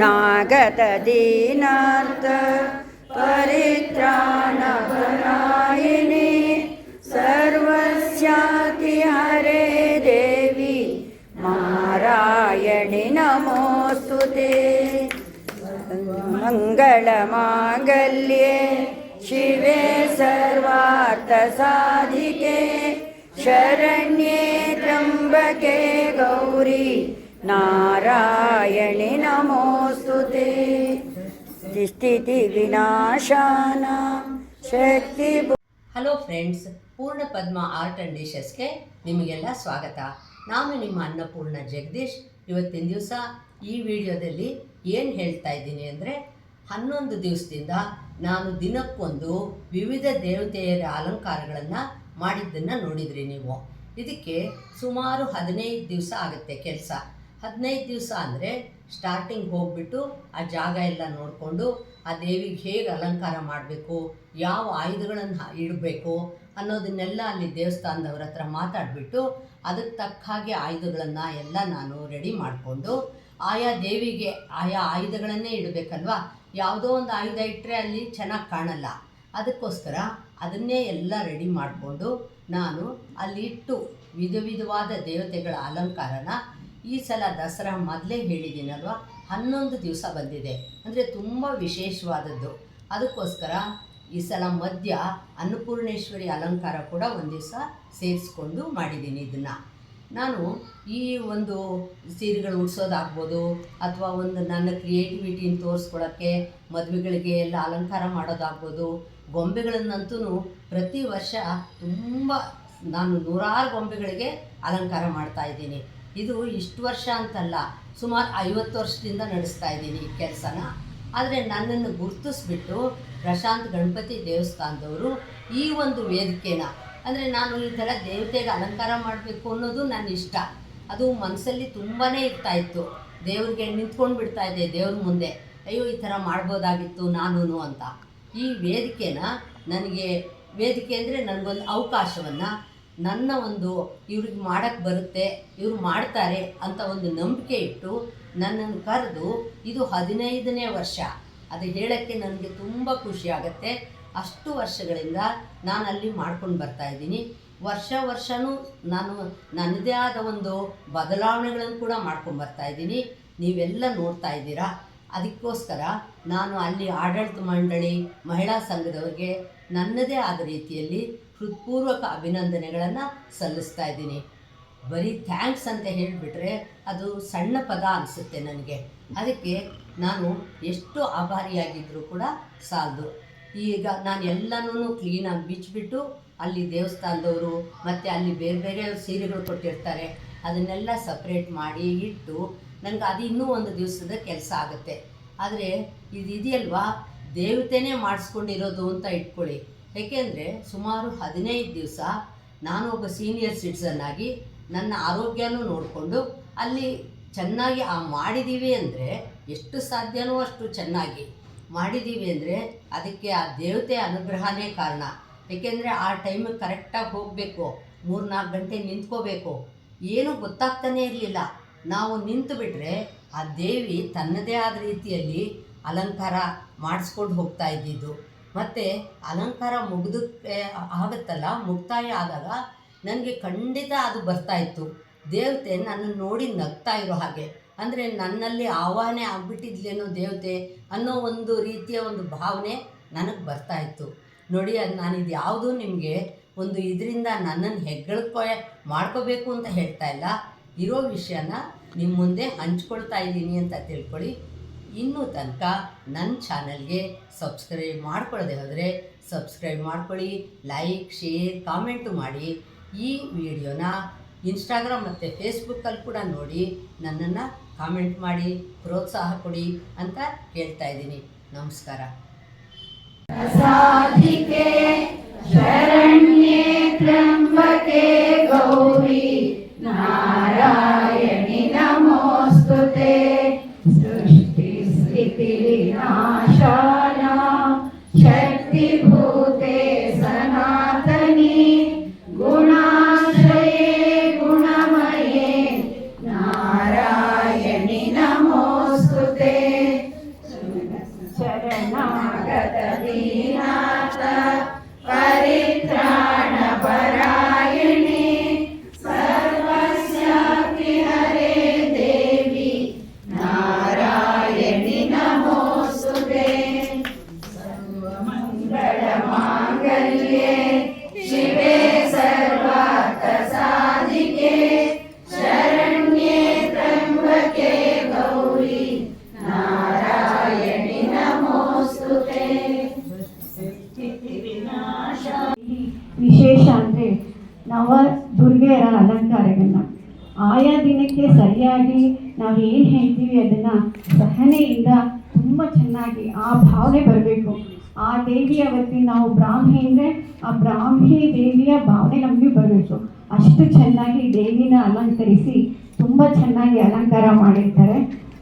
नागत दीनार्थ परित्राणपरायणे सर्वस्याति हरे देवी नारायणि नमोऽस्तु ते मङ्गलमाङ्गल्ये शिवे सर्वार्थसाधिके शरण्ये त्र्यम्बके गौरी नारायणि नमोऽस्तु ते स्थितिविनाशानां शक्ति ಹಲೋ ಫ್ರೆಂಡ್ಸ್ ಪೂರ್ಣ ಪದ್ಮ ಆರ್ಟ್ ಆ್ಯಂಡ್ ಡಿಶಸ್ಗೆ ನಿಮಗೆಲ್ಲ ಸ್ವಾಗತ ನಾನು ನಿಮ್ಮ ಅನ್ನಪೂರ್ಣ ಜಗದೀಶ್ ಇವತ್ತಿನ ದಿವಸ ಈ ವಿಡಿಯೋದಲ್ಲಿ ಏನು ಹೇಳ್ತಾ ಇದ್ದೀನಿ ಅಂದರೆ ಹನ್ನೊಂದು ದಿವಸದಿಂದ ನಾನು ದಿನಕ್ಕೊಂದು ವಿವಿಧ ದೇವತೆಯರ ಅಲಂಕಾರಗಳನ್ನು ಮಾಡಿದ್ದನ್ನು ನೋಡಿದ್ರಿ ನೀವು ಇದಕ್ಕೆ ಸುಮಾರು ಹದಿನೈದು ದಿವಸ ಆಗುತ್ತೆ ಕೆಲಸ ಹದಿನೈದು ದಿವಸ ಅಂದರೆ ಸ್ಟಾರ್ಟಿಂಗ್ ಹೋಗ್ಬಿಟ್ಟು ಆ ಜಾಗ ಎಲ್ಲ ನೋಡಿಕೊಂಡು ಆ ದೇವಿಗೆ ಹೇಗೆ ಅಲಂಕಾರ ಮಾಡಬೇಕು, ಯಾವ ಆಯುಧಗಳನ್ನು ಇಡಬೇಕು ಅನ್ನೋದನ್ನೆಲ್ಲ ಅಲ್ಲಿ ದೇವಸ್ಥಾನದವ್ರ ಹತ್ರ ಮಾತಾಡಿಬಿಟ್ಟು ಅದಕ್ಕೆ ತಕ್ಕ ಹಾಗೆ ಆಯುಧಗಳನ್ನು ಎಲ್ಲ ನಾನು ರೆಡಿ ಮಾಡಿಕೊಂಡು ಆಯಾ ದೇವಿಗೆ ಆಯಾ ಆಯುಧಗಳನ್ನೇ ಇಡಬೇಕಲ್ವಾ? ಯಾವುದೋ ಒಂದು ಆಯುಧ ಇಟ್ಟರೆ ಅಲ್ಲಿ ಚೆನ್ನಾಗಿ ಕಾಣಲ್ಲ. ಅದಕ್ಕೋಸ್ಕರ ಅದನ್ನೇ ಎಲ್ಲ ರೆಡಿ ಮಾಡಿಕೊಂಡು ನಾನು ಅಲ್ಲಿಟ್ಟು ವಿಧ ವಿಧವಾದ ದೇವತೆಗಳ ಅಲಂಕಾರನ ಈ ಸಲ ದಸರಾ ಮೊದಲೇ ಹೇಳಿದ್ದೀನಲ್ವಾ? ಹನ್ನೊಂದು ದಿವಸ ಬಂದಿದೆ. ಅಂದರೆ ತುಂಬ ವಿಶೇಷವಾದದ್ದು. ಅದಕ್ಕೋಸ್ಕರ ಈ ಸಲ ಮಧ್ಯ ಅನ್ನಪೂರ್ಣೇಶ್ವರಿ ಅಲಂಕಾರ ಕೂಡ ಒಂದು ದಿವಸ ಸೇರಿಸ್ಕೊಂಡು ಮಾಡಿದ್ದೀನಿ ಇದನ್ನು. ನಾನು ಈ ಒಂದು ಸೀರೆಗಳು ಉಡ್ಸೋದಾಗ್ಬೋದು, ಅಥವಾ ಒಂದು ನನ್ನ ಕ್ರಿಯೇಟಿವಿಟಿನ ತೋರಿಸ್ಕೊಳ್ಳೋಕ್ಕೆ ಮದುವೆಗಳಿಗೆ ಎಲ್ಲ ಅಲಂಕಾರ ಮಾಡೋದಾಗ್ಬೋದು, ಗೊಂಬೆಗಳನ್ನಂತೂ ಪ್ರತಿ ವರ್ಷ ತುಂಬ ನಾನು ನೂರಾರು ಗೊಂಬೆಗಳಿಗೆ ಅಲಂಕಾರ ಮಾಡ್ತಾ ಇದ್ದೀನಿ. ಇದು ಇಷ್ಟು ವರ್ಷ ಅಂತಲ್ಲ, ಸುಮಾರು ಐವತ್ತು ವರ್ಷದಿಂದ ನಡೆಸ್ತಾ ಇದ್ದೀನಿ ಈ ಕೆಲಸನ. ಆದರೆ ನನ್ನನ್ನು ಗುರುತಿಸ್ಬಿಟ್ಟು ಪ್ರಶಾಂತ್ ಗಣಪತಿ ದೇವಸ್ಥಾನದವರು ಈ ಒಂದು ವೇದಿಕೆನ. ಅಂದರೆ ನಾನು ಈ ಥರ ದೇವತೆಗೆ ಅಲಂಕಾರ ಮಾಡಬೇಕು ಅನ್ನೋದು ನನ್ನ ಇಷ್ಟ. ಅದು ಮನಸ್ಸಲ್ಲಿ ತುಂಬಾ ಇರ್ತಾ ಇತ್ತು. ದೇವ್ರಿಗೆ ನಿಂತ್ಕೊಂಡು ಬಿಡ್ತಾ ಇದ್ದೆ ದೇವ್ರ ಮುಂದೆ. ಅಯ್ಯೋ, ಈ ಥರ ಮಾಡ್ಬೋದಾಗಿತ್ತು ನಾನು ಅಂತ. ಈ ವೇದಿಕೆನ ನನಗೆ, ವೇದಿಕೆ ಅಂದರೆ ನನಗೊಂದು ಅವಕಾಶವನ್ನು ನನ್ನ ಒಂದು ಇವ್ರಿಗೆ ಮಾಡೋಕ್ಕೆ ಬರುತ್ತೆ, ಇವ್ರು ಮಾಡ್ತಾರೆ ಅಂತ ಒಂದು ನಂಬಿಕೆ ಇಟ್ಟು ನನ್ನನ್ನು ಕರೆದು ಇದು ಹದಿನೈದನೇ ವರ್ಷ. ಅದು ಹೇಳೋಕ್ಕೆ ನನಗೆ ತುಂಬ ಖುಷಿ ಆಗುತ್ತೆ. ಅಷ್ಟು ವರ್ಷಗಳಿಂದ ನಾನು ಅಲ್ಲಿ ಮಾಡ್ಕೊಂಡು ಬರ್ತಾ ಇದ್ದೀನಿ. ವರ್ಷ ವರ್ಷವೂ ನಾನು ನನ್ನದೇ ಆದ ಒಂದು ಬದಲಾವಣೆಗಳನ್ನು ಕೂಡ ಮಾಡ್ಕೊಂಡು ಬರ್ತಾ ಇದ್ದೀನಿ. ನೀವೆಲ್ಲ ನೋಡ್ತಾ ಇದ್ದೀರಾ? ಅದಕ್ಕೋಸ್ಕರ ನಾನು ಅಲ್ಲಿ ಆಡಳಿತ ಮಂಡಳಿ, ಮಹಿಳಾ ಸಂಘದವರಿಗೆ ನನ್ನದೇ ಆದ ರೀತಿಯಲ್ಲಿ ಹೃತ್ಪೂರ್ವಕ ಅಭಿನಂದನೆಗಳನ್ನು ಸಲ್ಲಿಸ್ತಾ ಇದ್ದೀನಿ. ಬರೀ ಥ್ಯಾಂಕ್ಸ್ ಅಂತ ಹೇಳಿಬಿಟ್ರೆ ಅದು ಸಣ್ಣ ಪದ ಅನಿಸುತ್ತೆ ನನಗೆ. ಅದಕ್ಕೆ ನಾನು ಎಷ್ಟು ಆಭಾರಿಯಾಗಿದ್ದರೂ ಕೂಡ ಸಾಲದು. ಈಗ ನಾನು ಎಲ್ಲನೂ ಕ್ಲೀನಾಗಿ ಬಿಚ್ಚಿಬಿಟ್ಟು ಅಲ್ಲಿ ದೇವಸ್ಥಾನದವರು ಮತ್ತು ಅಲ್ಲಿ ಬೇರೆ ಬೇರೆ ಸೀರೆಗಳು ಕೊಟ್ಟಿರ್ತಾರೆ. ಅದನ್ನೆಲ್ಲ ಸಪ್ರೇಟ್ ಮಾಡಿ ಇಟ್ಟು ನನಗೆ ಅದು ಇನ್ನೂ ಒಂದು ದಿವಸದ ಕೆಲಸ ಆಗುತ್ತೆ. ಆದರೆ ಇದು ಇದೆಯಲ್ವಾ ದೇವತೆನೇ ಮಾಡಿಸ್ಕೊಂಡಿರೋದು ಅಂತ ಇಟ್ಕೊಳ್ಳಿ. ಏಕೆಂದರೆ ಸುಮಾರು ಹದಿನೈದು ದಿವಸ ನಾನು ಒಬ್ಬ ಸೀನಿಯರ್ ಸಿಟಿಸನ್ ಆಗಿ ನನ್ನ ಆರೋಗ್ಯನೂ ನೋಡಿಕೊಂಡು ಅಲ್ಲಿ ಚೆನ್ನಾಗಿ ಆ ಮಾಡಿದ್ದೀವಿ ಅಂದರೆ ಎಷ್ಟು ಸಾಧ್ಯನೋ ಅಷ್ಟು ಚೆನ್ನಾಗಿ ಮಾಡಿದ್ದೀವಿ ಅಂದರೆ ಅದಕ್ಕೆ ಆ ದೇವತೆ ಅನುಗ್ರಹನೇ ಕಾರಣ. ಏಕೆಂದರೆ ಆ ಟೈಮಿಗೆ ಕರೆಕ್ಟಾಗಿ ಹೋಗಬೇಕು ಮೂರು ನಾಲ್ಕು ಗಂಟೆ ನಿಂತ್ಕೋಬೇಕು, ಏನೂ ಗೊತ್ತಾಗ್ತಾನೇ ಇರಲಿಲ್ಲ. ನಾವು ನಿಂತು ಬಿಟ್ಟರೆ ಆ ದೇವಿ ತನ್ನದೇ ಆದ ರೀತಿಯಲ್ಲಿ ಅಲಂಕಾರ ಮಾಡಿಸ್ಕೊಂಡು ಹೋಗ್ತಾ ಇದ್ದಿದ್ದು. ಮತ್ತು ಅಲಂಕಾರ ಮುಗಿದು ಆಗುತ್ತಲ್ಲ, ಮುಕ್ತಾಯ ಆದಾಗ ನನಗೆ ಖಂಡಿತ ಅದು ಬರ್ತಾ ಇತ್ತು. ದೇವತೆ ನನ್ನ ನೋಡಿ ನಗ್ತಾ ಇರೋ ಹಾಗೆ. ಅಂದರೆ ನನ್ನಲ್ಲಿ ಆಹ್ವಾನೆ ಆಗ್ಬಿಟ್ಟಿದ್ಲೇನೋ ದೇವತೆ ಅನ್ನೋ ಒಂದು ರೀತಿಯ ಒಂದು ಭಾವನೆ ನನಗೆ ಬರ್ತಾ ಇತ್ತು. ನೋಡಿ ಅದು ಇದು ಯಾವುದು ನಿಮಗೆ ಒಂದು ಇದರಿಂದ ನನ್ನನ್ನು ಹೆಗ್ಗಳಿಕೊ ಮಾಡ್ಕೋಬೇಕು ಅಂತ ಹೇಳ್ತಾ ಇಲ್ಲ. ಇರೋ ವಿಷಯನ ನಿಮ್ಮ ಮುಂದೆ ಹಂಚ್ಕೊಳ್ತಾ ಇದ್ದೀನಿ ಅಂತ ತಿಳ್ಕೊಳ್ಳಿ. ಇನ್ನೂ ತನಕ ನನ್ನ ಚಾನಲ್ಗೆ ಸಬ್ಸ್ಕ್ರೈಬ್ ಮಾಡ್ಕೊಳ್ಳದೆ ಹೋದರೆ ಸಬ್ಸ್ಕ್ರೈಬ್ ಮಾಡ್ಕೊಳ್ಳಿ, ಲೈಕ್, ಶೇರ್, ಕಾಮೆಂಟು ಮಾಡಿ. ಈ ವಿಡಿಯೋನ ಇನ್ಸ್ಟಾಗ್ರಾಮ್ ಮತ್ತು ಫೇಸ್ಬುಕ್ಕಲ್ಲಿ ಕೂಡ ನೋಡಿ, ನನ್ನನ್ನು ಕಾಮೆಂಟ್ ಮಾಡಿ, ಪ್ರೋತ್ಸಾಹ ಕೊಡಿ ಅಂತ ಹೇಳ್ತಾ ಇದ್ದೀನಿ. ನಮಸ್ಕಾರ. ಆಯಾ ದಿನಕ್ಕೆ ಸರಿಯಾಗಿ ನಾವು ಏನು ಹೇಳ್ತೀವಿ ಅದನ್ನು ಸಹನೆಯಿಂದ ತುಂಬ ಚೆನ್ನಾಗಿ ಆ ಭಾವನೆ ಬರಬೇಕು. ಆ ದೇವಿ ಅವತ್ತಿನ ನಾವು ಬ್ರಾಹ್ಮಿ ಅಂದರೆ ಆ ಬ್ರಾಹ್ಮಿ ದೇವಿಯ ಭಾವನೆ ನಮಗೆ ಬರಬೇಕು. ಅಷ್ಟು ಚೆನ್ನಾಗಿ ದೇವಿನ ಅಲಂಕರಿಸಿ ತುಂಬ ಚೆನ್ನಾಗಿ ಅಲಂಕಾರ ಮಾಡಿರ್ತಾರೆ.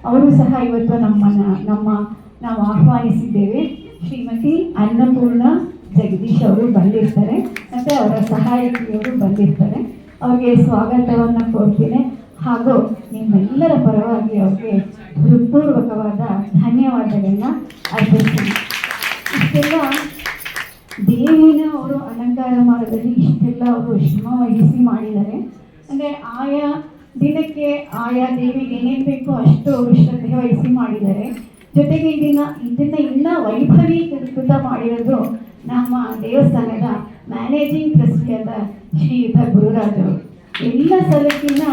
ಅವರು ಸಹ ಇವತ್ತು ನಮ್ಮನ್ನು ನಮ್ಮ ನಾವು ಆಹ್ವಾನಿಸಿದ್ದೇವೆ. ಶ್ರೀಮತಿ ಅನ್ನಪೂರ್ಣ ಜಗದೀಶ್ ಅವರು ಬಂದಿರ್ತಾರೆ. ಮತ್ತು ಅವರ ಸಹಾಯಕಿಯವರು ಬಂದಿರ್ತಾರೆ. ಅವ್ರಿಗೆ ಸ್ವಾಗತವನ್ನು ಕೋರ್ತೀನಿ ಹಾಗೂ ನಿಮ್ಮೆಲ್ಲರ ಪರವಾಗಿ ಅವ್ರಿಗೆ ಹೃತ್ಪೂರ್ವಕವಾದ ಧನ್ಯವಾದಗಳನ್ನ ಅರ್ಪಿಸ್ತೀನಿ. ಇಷ್ಟೆಲ್ಲ ದೇವಿನ ಅವರು ಅಲಂಕಾರ ಮಾಡೋದ್ರಲ್ಲಿ ಇಷ್ಟೆಲ್ಲ ಅವರು ಶ್ರಮ ವಹಿಸಿ ಮಾಡಿದ್ದಾರೆ. ಅಂದರೆ ಆಯಾ ದಿನಕ್ಕೆ ಆಯಾ ದೇವಿಗೆ ಏನೇನು ಬೇಕೋ ಅಷ್ಟು ಅವರು ಶ್ರದ್ಧೆ ವಹಿಸಿ ಮಾಡಿದ್ದಾರೆ. ಜೊತೆಗೆ ಇದನ್ನ ಇದನ್ನ ಇನ್ನ ವೈಭವೀಕೃತ ಮಾಡಿರೋದು ನಮ್ಮ ದೇವಸ್ಥಾನದ ಮ್ಯಾನೇಜಿಂಗ್ ಟ್ರಸ್ಟಿಯಾದ ಶ್ರೀಯುತ ಗುರುರಾಜರು, ಎಲ್ಲ ಸಲಕಿನ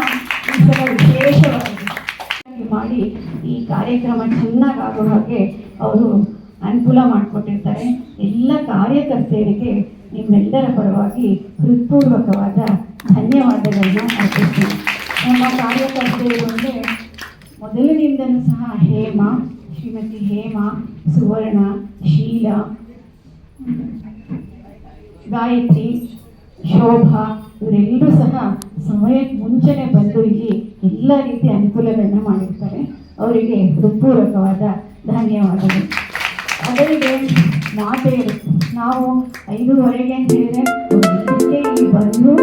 ವಿಶೇಷವಾಗಿ ಮಾಡಿ ಈ ಕಾರ್ಯಕ್ರಮ ಚೆನ್ನಾಗಿ ಆಗೋ ಹಾಗೆ ಅವರು ಅನುಕೂಲ ಮಾಡಿಕೊಟ್ಟಿರ್ತಾರೆ. ಎಲ್ಲ ಕಾರ್ಯಕರ್ತೆಯರಿಗೆ ನಿಮ್ಮೆಲ್ಲರ ಪರವಾಗಿ ಹೃತ್ಪೂರ್ವಕವಾದ ಧನ್ಯವಾದಗಳನ್ನ ಅರ್ಪಿಸ್ತೀನಿ. ನಮ್ಮ ಕಾರ್ಯಕರ್ತೆಯರು ಅಂದರೆ ಮೊದಲಿನಿಂದಲೂ ಸಹ ಹೇಮ, ಶ್ರೀಮತಿ ಹೇಮ, ಸುವರ್ಣ, ಶೀಲಾ, ಗಾಯತ್ರಿ ಶೋಭಾ ಇವರೆಲ್ಲರೂ ಸಹ ಸಮಯಕ್ಕೆ ಮುಂಚೆನೆ ಬಂದು ಇಲ್ಲಿ ಎಲ್ಲ ರೀತಿ ಅನುಕೂಲಗಳನ್ನ ಮಾಡಿರ್ತಾರೆ. ಅವರಿಗೆ ಹೃತ್ಪೂರ್ವಕವಾದ ಧನ್ಯವಾದಗಳು. ಅವರಿಗೆ ಮಾತೆಯರು, ನಾವು ಐದೂವರೆಗೆ ಅಂತ ಹೇಳಿದ್ರೆ ಬಂದು